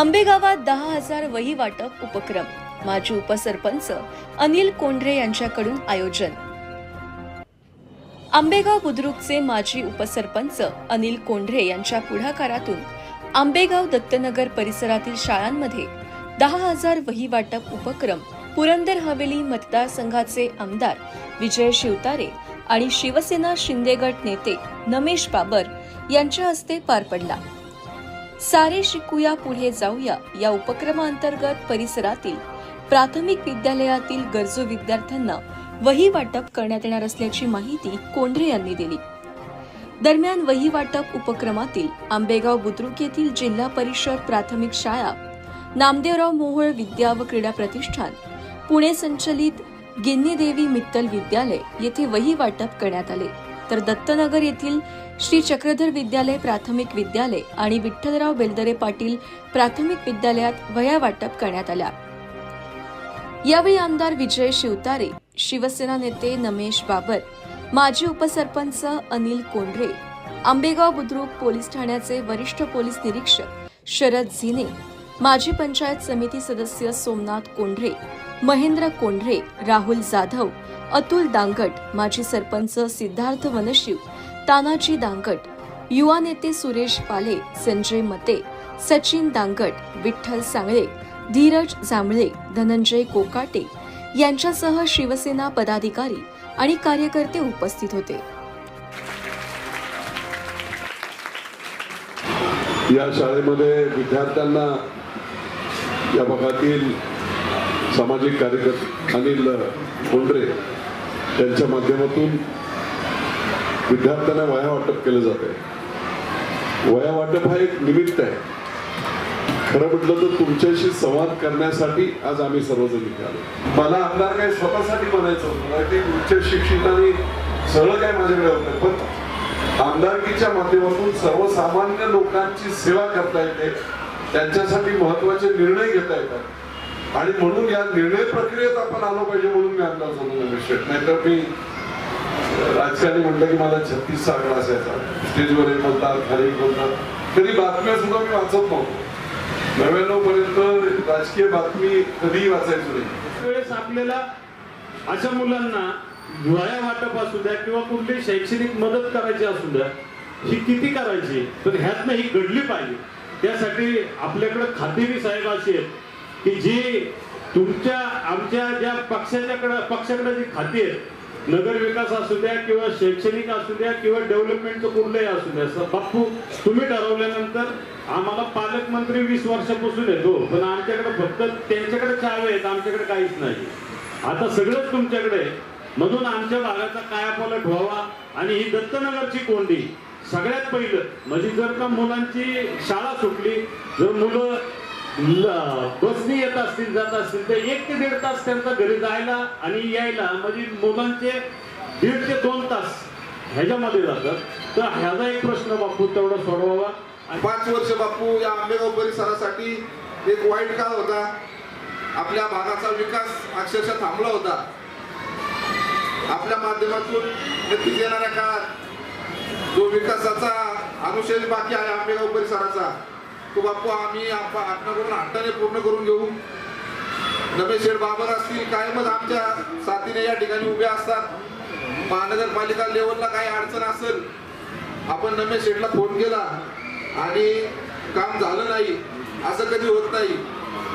आंबेगावात दहा हजार वही वाटप उपक्रम. माजी उपसरपंच अनिल कोंढरे यांच्याकडून आयोजन. आंबेगाव बुद्रुकचे माजी उपसरपंच अनिल कोंढरे यांच्या पुढाकारातून आंबेगाव दत्तनगर परिसरातील शाळांमध्ये दहा हजार वही वाटप उपक्रम पुरंदर हवेली मतदारसंघाचे आमदार विजय शिवतारे आणि शिवसेना शिंदेगट नेते नमेश बाबर यांच्या हस्ते पार पडला. सारे शिकूया पुढे जाऊया या उपक्रमांतर्गत परिसरातील प्राथमिक विद्यालयातील गरजू विद्यार्थ्यांना वही वाटप करण्यात येणार असल्याची माहिती कोंढरे यांनी दिली. दरम्यान वही वाटप उपक्रमातील आंबेगाव बुद्रुक येथील जिल्हा परिषद प्राथमिक शाळा नामदेवराव मोहोळ विद्या व क्रीडा प्रतिष्ठान पुणे संचलित गिन्नी देवी मित्तल विद्यालय येथे वही वाटप करण्यात आले. तर दत्तनगर येथील श्री चक्रधर विद्यालय प्राथमिक विद्यालय आणि विठ्ठलराव बेलदरे पाटील प्राथमिक विद्यालयात वया वाटप करण्यात आल्या यावेळी आमदार विजय शिवतारे शिवसेना नेते नमेश बाबर माजी उपसरपंच अनिल कोंढरे आंबेगाव बुद्रुक पोलीस ठाण्याचे वरिष्ठ पोलीस निरीक्षक शरद झिने माजी पंचायत समिती सदस्य सोमनाथ कोंढरे महेंद्र कोंढरे राहुल जाधव अतुल दांगट माजी सरपंच सिद्धार्थ वनशिव तानाजी दांगट युवा नेते सुरेश पाले संजय मते सचिन दांगट विठ्ठल सांगळे धीरज जांभळे धनंजय कोकाटे यांच्यासह शिवसेना पदाधिकारी आणि कार्यकर्ते उपस्थित होते. या शाळेमध्ये विद्यार्थ्यांना या भागातील सामाजिक कार्यकर्ते अनिल कोंडरे त्यांच्या माध्यमातून विद्यार्थ्यांना वया वाटप केलं जात आहे वया वाटप हा एक निमित्त आहे. खरं म्हटलं तर तुमच्याशी संवाद करण्यासाठी आज आम्ही सर्वजण इथे आलो. मला आमदार काय स्वतःसाठी म्हणायचं होतं? नाही ते उच्च शिक्षित आणि काय माझ्याकडे होतं? पण आमदारकीच्या माध्यमातून सर्वसामान्य लोकांची सेवा करता येते. त्यांच्यासाठी महत्त्वाचे निर्णय घेता येतात. आणि म्हणून या निर्णय प्रक्रियेत आपण आलो पाहिजे म्हणून मी आमदार झालो नगरशेठ नाहीतर मी राजकारणी म्हटलं की मला छत्तीस आकडा असायचा. स्टेजवर एक बोलतात खाली बोलतात कधी बातम्या सुद्धा मी वाचत नव्हतो. नव्याण्णव पर्यंत राजकीय बातमी कधीही वाचायचो नाही. वेळेस आपल्याला अशा मुलांना वया वाटप असू द्या किंवा कुठली शैक्षणिक मदत करायची असू द्या ही किती करायची? तर ह्यातनं ही घडली पाहिजे. त्यासाठी आपल्याकडे खातेवी साहेब असे आहेत. की जी तुमच्या आमच्या ज्या पक्षाच्याकडे पक्षाकडे जी खाती आहेत नगर विकास असू द्या किंवा शैक्षणिक असू द्या किंवा डेव्हलपमेंटचं कुठलंही असू द्या बाप्पू तुम्ही ठरवल्यानंतर आम्हाला पालकमंत्री वीस वर्षापासून येतो हो, पण आमच्याकडे फक्त त्यांच्याकडे चावे आहेत आमच्याकडे काहीच नाही. आता सगळंच तुमच्याकडे म्हणून आमच्या भागाचा कायापालट व्हावा आणि ही दत्तनगरची कोंडी सगळ्यात पहिलं. म्हणजे जर का मुलांची शाळा सुटली जर मुलं बसनी येत असतील जात असतील तर एक ते दीड तास त्यांचा घरी जायला आणि यायला म्हणजे मुलांचे दीड ते दोन तास ह्याच्यामध्ये जातात. तर ह्याचा एक प्रश्न बापू तेवढा सोडवावा आणि पाच वर्ष बापू या आंबेगाव परिसरासाठी एक वाईट काळ होता. आपल्या भागाचा विकास अक्षरशः थांबला होता. आपल्या माध्यमातून नक्कीच येणाऱ्या काळात जो विकासाचा अनुशेष बाकी आहे आंबेगाव परिसराचा तो बापू आम्ही आप- आपल्याकडून हट्टाने पूर्ण करून घेऊ. रमेश शेठ बाबर असतील कायमच आमच्या साथीने या ठिकाणी उभे असतात. महानगरपालिका लेवलला काही अडचण असेल आपण रमेश शेठला फोन केला आणि काम झालं नाही असं कधी होत नाही.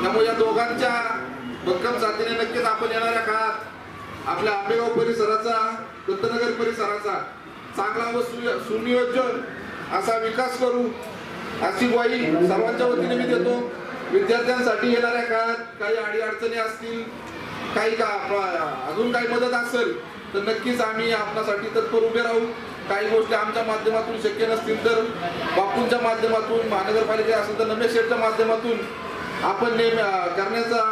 त्यामुळे या दोघांच्या भक्कम साथीने नक्कीच आपण येणाऱ्या काळात आपल्या आंबेगाव परिसराचा दत्तनगर परिसराचा चांगला व सुनियोजन असा विकास करू. अशी ग्वाही सर्वांच्या वतीने मी देतो. विद्यार्थ्यांसाठी येणाऱ्या काळात काही अडी अडचणी असतील काही का अजून काही मदत असेल तर नक्कीच आम्ही आपणासाठी तत्पर उभे राहू. काही गोष्टी आमच्या माध्यमातून शक्य नसतील तर बापूंच्या माध्यमातून महानगरपालिका असेल तर नमेश शेठच्या माध्यमातून आपण नेहमी करण्याचा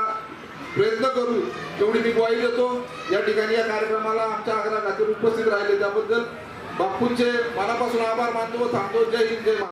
प्रयत्न करू. तेवढी मी ग्वाही देतो. या ठिकाणी या कार्यक्रमाला आमच्या आग्रह खातीर उपस्थित राहिले त्याबद्दल बापूंचे मनापासून आभार मानतो व थांबतो. जय हिंद जय